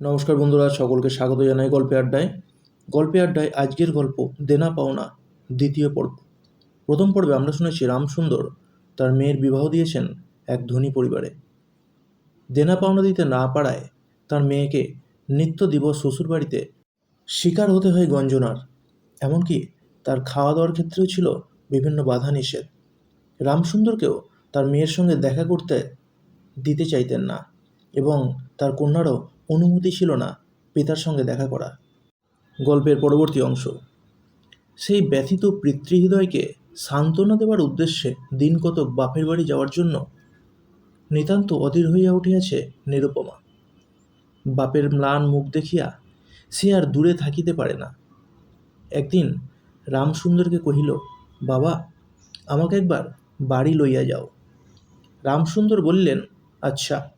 নমস্কার বন্ধুরা, সকলকে স্বাগত জানাই গল্পে আড্ডায়। গল্পে আড্ডায় আজকের গল্প দেনা পাওনা, দ্বিতীয় পর্ব। প্রথম পর্বে আমরা শুনেছি রামসুন্দর তার মেয়ের বিবাহ দিয়েছেন এক ধনী পরিবারে। দেনা পাওনা দিতে না পারায় তার মেয়েকে নিত্য দিবস শ্বশুরবাড়িতে শিকার হতে হয় গঞ্জনার। এমনকি তার খাওয়া দাওয়ার ক্ষেত্রেও ছিল বিভিন্ন বাধা নিষেধ। রামসুন্দরকেও তার মেয়ের সঙ্গে দেখা করতে দিতে চাইতেন না এবং তার কন্যারও অনুমতি ছিল না পিতার সঙ্গে দেখা করা গল্পের পরবর্তী অংশ। সেই ব্যথিত পিতৃহৃদয়কে সান্ত্বনা দেওয়ার উদ্দেশ্যে দিন কতক বাপের বাড়ি যাওয়ার জন্য নিতান্ত অধীর হইয়া উঠিয়াছে নিরুপমা। বাপের ম্লান মুখ দেখিয়া সে আর দূরে থাকিতে পারে না। একদিন রামসুন্দরকে কহিল, বাবা, আমাকে একবার বাড়ি লইয়া যাও। রামসুন্দর বললেন আচ্ছা।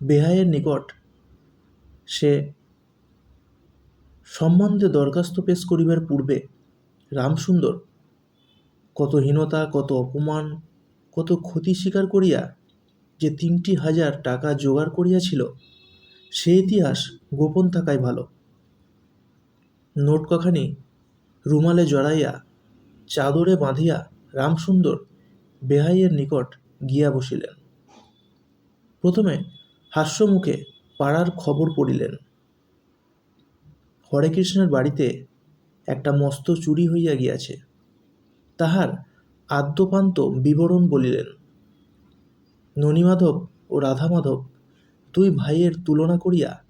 বেহাইয়ের নিকট সে সম্বন্ধে দরখাস্ত পেশ করিবার পূর্বে রামসুন্দর কত হীনতা, কত অপমান, কত ক্ষতি স্বীকার করিয়া যে তিনটি হাজার টাকা জোগাড় করিয়াছিল, সে ইতিহাস গোপন থাকাই ভালো। নোট কখানি রুমালে জড়াইয়া চাদরে বাঁধিয়া রামসুন্দর বেহাইয়ের নিকট গিয়া বসিলেন। প্রথমে হাস্যমুখে পাড়ার খবর পড়িলেন। হরেকৃষ্ণের বাড়িতে একটা মস্ত চুরি হইয়া গিয়াছে। তাহার আদ্যপান্ত বিবরণ বলিলেন, ননীমাধব ও রাধামাধব, দুই ভাইয়ের তুলনা করিয়া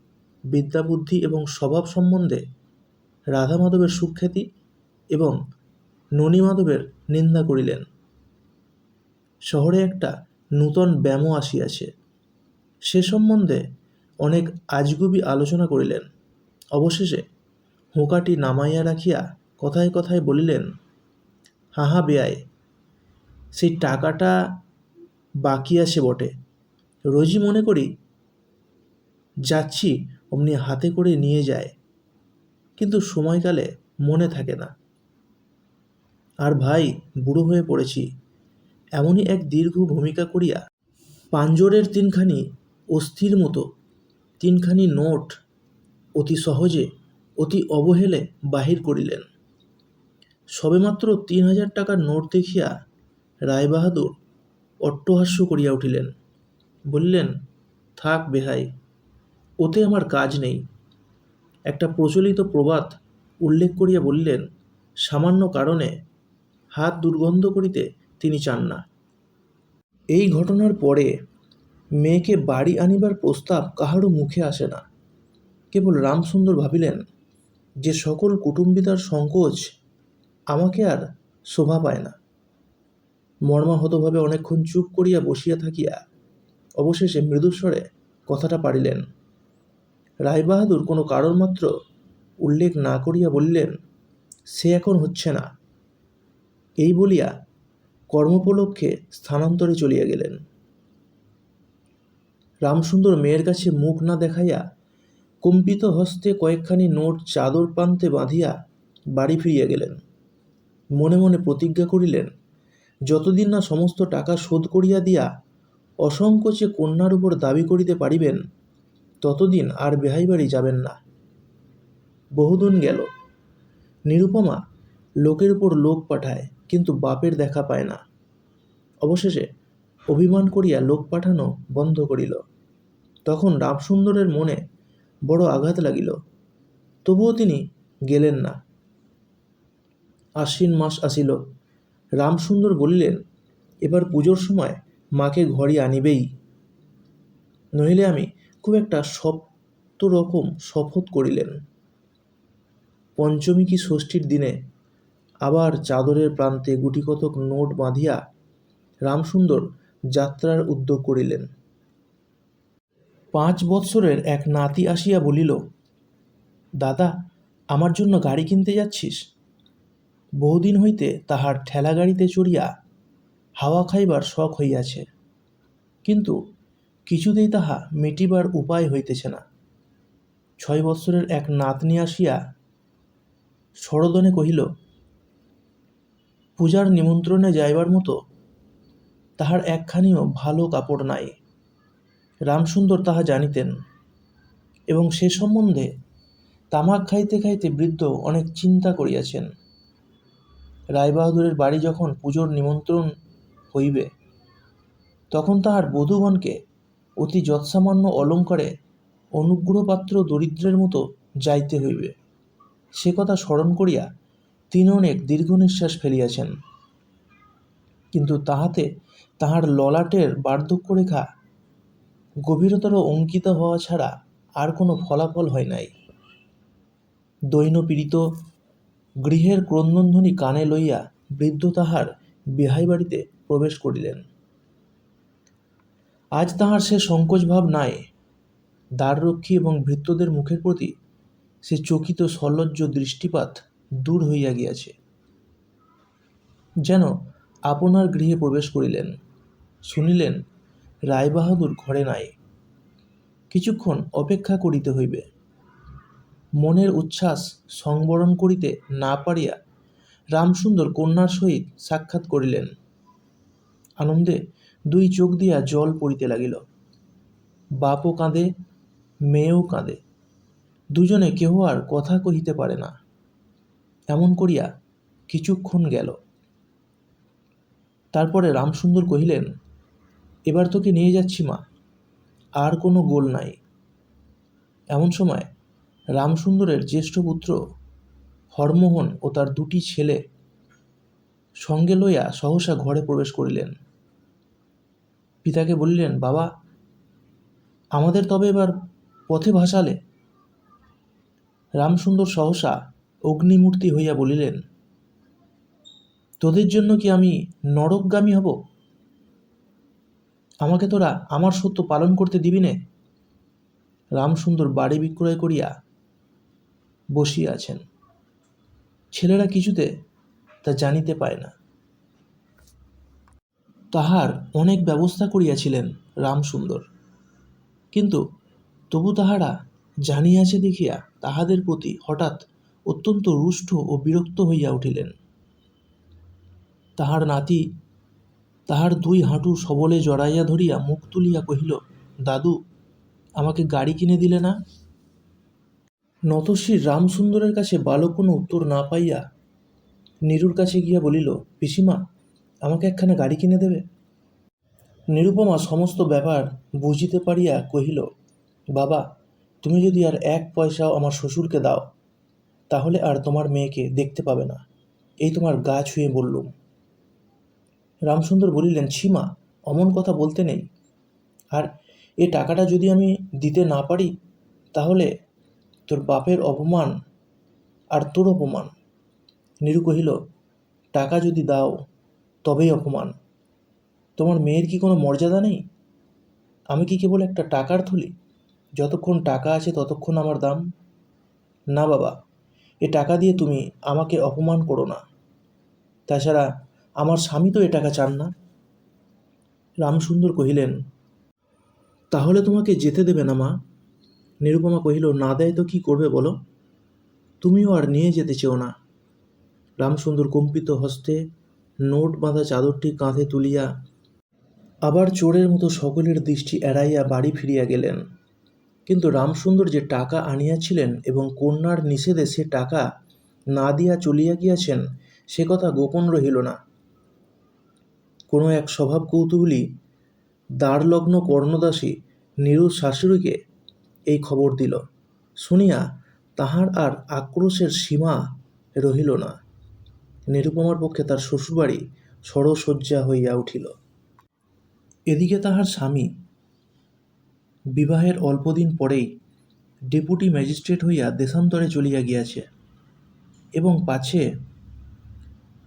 বিদ্যাবুদ্ধি এবং স্বভাব সম্বন্ধে রাধামাধবের সুখ্যাতি এবং ননীমাধবের নিন্দা করিলেন। শহরে একটা নূতন ব্যামো আসিয়াছে। সে সম্বন্ধে অনেক আজগুবি আলোচনা করিলেন। অবশেষে হুঁকাটি নামাইয়া রাখিয়া কথায় কথায় বলিলেন, হাহা বেয়ায় সেই টাকাটা বাকি আছে বটে। রোজই মনে করি যাচ্ছি, অমনি হাতে করে নিয়ে যায়। কিন্তু সময়কালে মনে থাকে না। আর ভাই, বুড়ো হয়ে পড়েছি। এমনই এক দীর্ঘ ভূমিকা করিয়া পাঞ্জরের তিনখানি অস্থির মতো, তিনখানি নোট অতি সহজে, অতি অবহেলে বাহির করিলেন। সবেমাত্র তিন হাজার টাকার নোট দেখিয়া রায়বাহাদুর অট্টহাস্য করিয়া উঠিলেন। বললেন, থাক বেহাই, ওতে আমার কাজ নেই। একটা প্রচলিত প্রবাদ উল্লেখ করিয়া বললেন, সামান্য কারণে হাত দুর্গন্ধ করিতে তিনি চান না। এই ঘটনার পরে মেয়েকে বাড়ি আনিবার প্রস্তাব কাহারও মুখে আসে না। কেবল রামসুন্দর ভাবিলেন, যে সকল কুটুম্বিতার সংকোচ আমাকে আর শোভা পায় না। মর্মাহতভাবে অনেকক্ষণ চুপ করিয়া বসিয়া থাকিয়া অবশেষে মৃদুস্বরে কথাটা পারিলেন রায়বাহাদুর কোনো কারণ মাত্র উল্লেখ না করিয়া বললেন, সে এখন হচ্ছে না। এই বলিয়া কর্মোপলক্ষে স্থানান্তরে চলিয়া গেলেন। রামসুন্দর মেয়ের কাছে মুখ না দেখাইয়া কম্পিত হস্তে কয়েকখানি নোট চাদর প্রান্তে বাঁধিয়া বাড়ি ফিরিয়া গেলেন। মনে মনে প্রতিজ্ঞা করিলেন, যতদিন না সমস্ত টাকা শোধ করিয়া দিয়া অসংকোচে কন্যার উপর দাবি করিতে পারিবেন, ততদিন আর বেহাই বাড়ি যাবেন না। বহুদিন গেল। নিরুপমা লোকের উপর লোক পাঠায়, কিন্তু বাপের দেখা পায় না। অবশেষে অভিমান করিয়া লোক পাঠানো বন্ধ করিল। তখন রামসুন্দরের মনে বড় আঘাত লাগিল। তবুও তিনি গেলেন না। আশ্বিন মাস আসিল। রামসুন্দর বলিলেন, এবার পুজোর সময় মাকে ঘরে আনিবেই। নহিলে আমি খুব একটা শক্ত রকম শপথ করিলেন। পঞ্চমী কি ষষ্ঠীর দিনে আবার চাদরের প্রান্তে গুটিকতক নোট বাঁধিয়া রামসুন্দর যাত্রার উদ্যোগ করিলেন। পাঁচ বৎসরের এক নাতি আসিয়া বলিল, দাদা, আমার জন্য গাড়ি কিনতে যাচ্ছিস? বহুদিন হইতে তাহার ঠেলা গাড়িতে চড়িয়া হাওয়া খাইবার শখ হইয়াছে। কিন্তু কিছুতেই তাহা মিটিবার উপায় হইতেছে না। ছয় বৎসরের এক নাতনি আসিয়া সরদনে কহিল, পূজার নিমন্ত্রণে যাইবার মতো তাহার একখানিও ভালো কাপড় নাই। রামসুন্দর তাহা জানিতেন এবং সে সম্বন্ধে তামাক খাইতে খাইতে বৃদ্ধ অনেক চিন্তা করিয়াছেন। রায়বাহাদুরের বাড়ি যখন পুজোর নিমন্ত্রণ হইবে, তখন তাহার বধূগণকে অতি যৎসামান্য অলঙ্কারে অনুগ্রহপাত্র দরিদ্রের মতো যাইতে হইবে। সে কথা স্মরণ করিয়া তিনি অনেক দীর্ঘ নিঃশ্বাস ফেলিয়াছেন। কিন্তু তাহাতে তাহার ললাটের বার্ধক্য রেখা গভীরতর অঙ্কিত হওয়া ছাড়া আর কোনো ফলাফল হয় নাই। দৈনপীড়িত গৃহের ক্রন্দনধ্বনি কানে লইয়া বৃদ্ধ তাহার বিহাই বাড়িতে প্রবেশ করিলেন। আজ তাহার সে সংকোচ ভাব নাই। দ্বাররক্ষী এবং ভৃত্যদের মুখের প্রতি সে চকিত সলজ্জ দৃষ্টিপাত দূর হইয়া গিয়াছে। যেন আপনার গৃহে প্রবেশ করিলেন। শুনিলেন, রায়বাহাদুর ঘরে নাই। কিছুক্ষণ অপেক্ষা করিতে হইবে। মনের উচ্ছ্বাস সংবরণ করিতে না পারিয়া রামসুন্দর কন্যার সহিত সাক্ষাৎ করিলেন। আনন্দে দুই চোখ দিয়া জল পড়িতে লাগিল। বাপও কাঁদে, মেয়েও কাঁদে। দুজনে কেহ আর কথা কহিতে পারে না। এমন করিয়া কিছুক্ষণ গেল। তারপরে রামসুন্দর কহিলেন, এবার তোকে নিয়ে যাচ্ছি মা, আর কোনো গোল নাই। এমন সময় রামসুন্দরের জ্যেষ্ঠ পুত্র হরমোহন ও তার দুটি ছেলে সঙ্গে লইয়া সহসা ঘরে প্রবেশ করিলেন। পিতাকে বলিলেন, বাবা, আমাদের তবে এবার পথে ভাসালে? রামসুন্দর সহসা অগ্নিমূর্তি হইয়া বলিলেন তোদের জন্য কি আমি নরকগামী হব? আমাকে তোরা আমার সত্য পালন করতে দিবি নে? রামসুন্দর বাড়ি বিক্রয় করিয়া বসিয়া আছেন। ছেলেরা কিছুতে তা জানিতে পায় না। তাহার অনেক ব্যবস্থা করিয়াছিলেন রামসুন্দর। কিন্তু তবু তাহারা জানিয়াছে দেখিয়া তাহাদের প্রতি হঠাৎ অত্যন্ত রুষ্ট ও বিরক্ত হইয়া উঠিলেন। তাহার নাতি, তাহার দুই হাঁটু সবলে জড়াইয়া ধরিয়া মুখ তুলিয়া কহিল, দাদু, আমাকে গাড়ি কিনে দিলে না? নতশ্রী রামসুন্দরের কাছে বালক কোনো উত্তর না পাইয়া নীরুর কাছে গিয়া বলিল, পিসিমা, আমাকে একখানা গাড়ি কিনে দেবে? নিরুপমা সমস্ত ব্যাপার বুঝিতে পারিয়া কহিল, বাবা, তুমি যদি আর এক পয়সাও আমার শ্বশুরকে দাও, তাহলে আর তোমার মেয়েকে দেখতে পাবে না। এই তোমার গা ছুঁয়ে বললুম। রামসুন্দর বলিলেন, ছিমা, অমন কথা বলতে নেই। আর এ টাকাটা যদি আমি দিতে না পারি, তাহলে তোর বাপের অপমান আর তোর অপমান নিরু কহিল, টাকা যদি দাও, তবেই অপমান। তোমার মেয়ের কি কোনো মর্যাদা নেই? আমি কি কেবল একটা টাকার থলি? যতক্ষণ টাকা আছে ততক্ষণ আমার দাম। না বাবা, এ টাকা দিয়ে তুমি আমাকে অপমান করো না। তাছাড়া আমার স্বামী তো এ টাকা চান না। রামসুন্দর কহিলেন, তাহলে তোমাকে যেতে দেবে না মা? নিরুপমা কহিল, না দেয় তো কি করবে বলো? তুমিও আর নিয়ে যেতে চেও না। রামসুন্দর কম্পিত হস্তে নোট বাঁধা চাদরটি কাঁধে তুলিয়া আবার চোরের মতো সকলের দৃষ্টি এড়াইয়া বাড়ি ফিরিয়া গেলেন। কিন্তু রামসুন্দর যে টাকা আনিয়াছিলেন এবং কন্যার নিষেধে সে টাকা না দিয়া চলিয়া গিয়াছেন, সে কথা গোপন রহিল না। কোনো এক স্বভাব কৌতূহলী দ্বারলগ্ন কর্ণদাসী নিরু শাশুড়িকে এই খবর দিল। শুনিয়া তাহার আর আক্রোশের সীমা রহিল না। নিরুপমার পক্ষে তার শ্বশুরবাড়ি সরসজ্জা হইয়া উঠিল। এদিকে তাহার স্বামী বিবাহের অল্পদিন পরেই ডেপুটি ম্যাজিস্ট্রেট হইয়া দেশান্তরে চলিয়া গিয়াছে এবং পাছে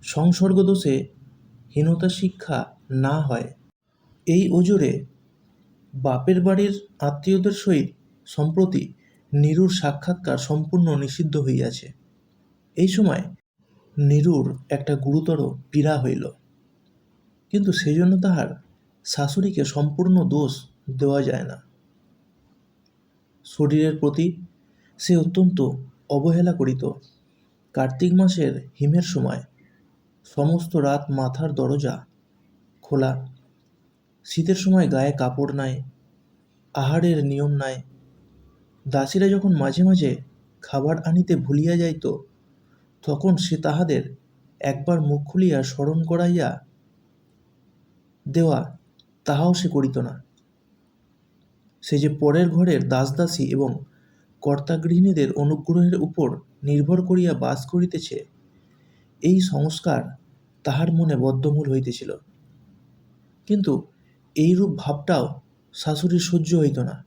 সংসর্গদোষে হীনতা শিক্ষা না হয়। এই ওজোরে বাপের বাড়ির আত্মীয়দের সহিত সম্প্রতি নিরুর সাক্ষাৎকার সম্পূর্ণ নিষিদ্ধ হইয়াছে। এই সময় নিরুর একটা গুরুতর পীড়া হইল। কিন্তু সেই জন্য তাহার শাশুড়িকে সম্পূর্ণ দোষ দেওয়া যায় না। শরীরের প্রতি সে অত্যন্ত অবহেলা করিত। কার্তিক মাসের হিমের সময় সমস্ত রাত মাথার দরজা খোলা। শীতের সময় গায়ে কাপড় নাই, আহারের নিয়ম নাই। দাসীরা যখন মাঝে মাঝে খাবার আনিতে ভুলিয়া যাইত, তখন সে তাহাদের একবার মুখ খুলিয়া স্মরণ করাইয়া দেওয়া তাহাও সে করিত না। সে যে পরের ঘরের দাসদাসী এবং কর্তাগৃহিণীদের অনুগ্রহের উপর নির্ভর করিয়া বাস করিতেছে এই সংস্কার তাহার মনে বদ্ধমূল হইতেছিল। কিন্তু এইরূপ ভাবটাও শাশুড়ির সহ্য হইত না।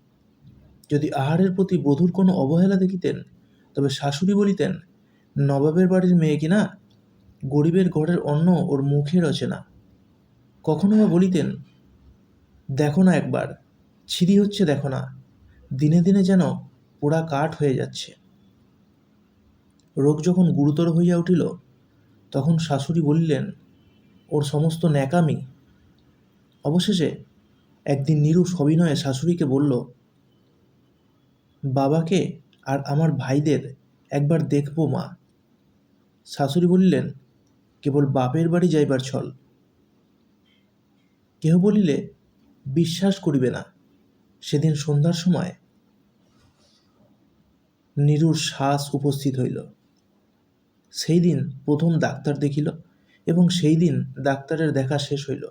যদি আহারের প্রতি বধূর কোনো অবহেলা দেখিতেন, তবে শাশুড়ি বলিতেন, নবাবের বাড়ির মেয়ে কিনা গরিবের ঘরের অন্ন ওর মুখে রচে না কখনো বা বলিতেন, দেখো না একবার, ছিরি হচ্ছে দেখো না, দিনে দিনে যেন পোড়া কাঠ হয়ে যাচ্ছে। রোগ যখন গুরুতর হইয়া উঠিল তখন শাশুড়ি বলিলেন, ওর সমস্ত ন্যাকামি? অবশেষে একদিন নীরু সবিনয়ে শাশুড়িকে বলল, বাবাকে আর আমার ভাইদের একবার দেখব মা। শাশুড়ি বলিলেন, কেবল বাপের বাড়ি যাইবার ছল। কেহ বলিলে, বিশ্বাস করিবে না, সেদিন সন্ধ্যার সময় নীরুর শ্বাস উপস্থিত হইল। সেই দিন প্রথম ডাক্তার দেখিল এবং সেই দিন ডাক্তারের দেখা শেষ হইল।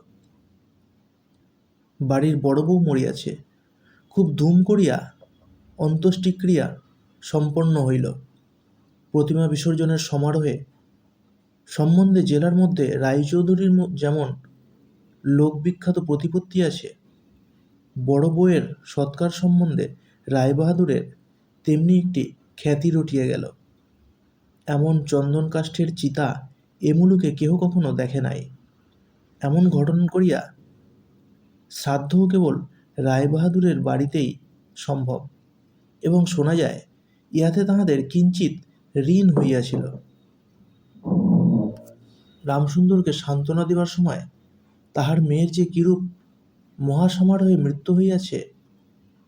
বাড়ির বড় বউ মরিয়াছে। খুব ধুম করিয়া অন্ত্যেষ্টিক্রিয়া সম্পন্ন হইল। প্রতিমা বিসর্জনের সমারোহে সম্বন্ধে জেলার মধ্যে রায়চৌধুরীর যেমন লোকবিখ্যাত প্রতিপত্তি আছে, বড় বউয়ের সৎকার সম্বন্ধে রায়বাহাদুরের তেমনি একটি খ্যাতি রটিয়ে গেল। এমন চন্দন কাষ্ঠের চিতা এমুলুকে কেহ কখনো দেখে নাই। এমন ঘটন করিয়া শ্রাদ্ধও কেবল রায়বাহাদুরের বাড়িতেই সম্ভব। এবং শোনা যায়, ইহাতে তাহাদের কিঞ্চিত ঋণ হইয়াছিল। রামসুন্দরকে সান্ত্বনা দেবার সময় তাহার মেয়ের যে কিরূপ মহাসমারোহে মৃত্যু হইয়াছে,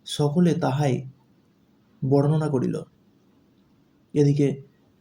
সকলে তাহাই বর্ণনা করিল। এদিকে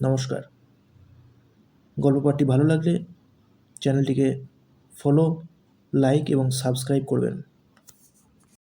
নমস্কার। গল্প পাঠটি ভালো লাগলে চ্যানেলটিকে ফলো লাইক এবং সাবস্ক্রাইব করবেন।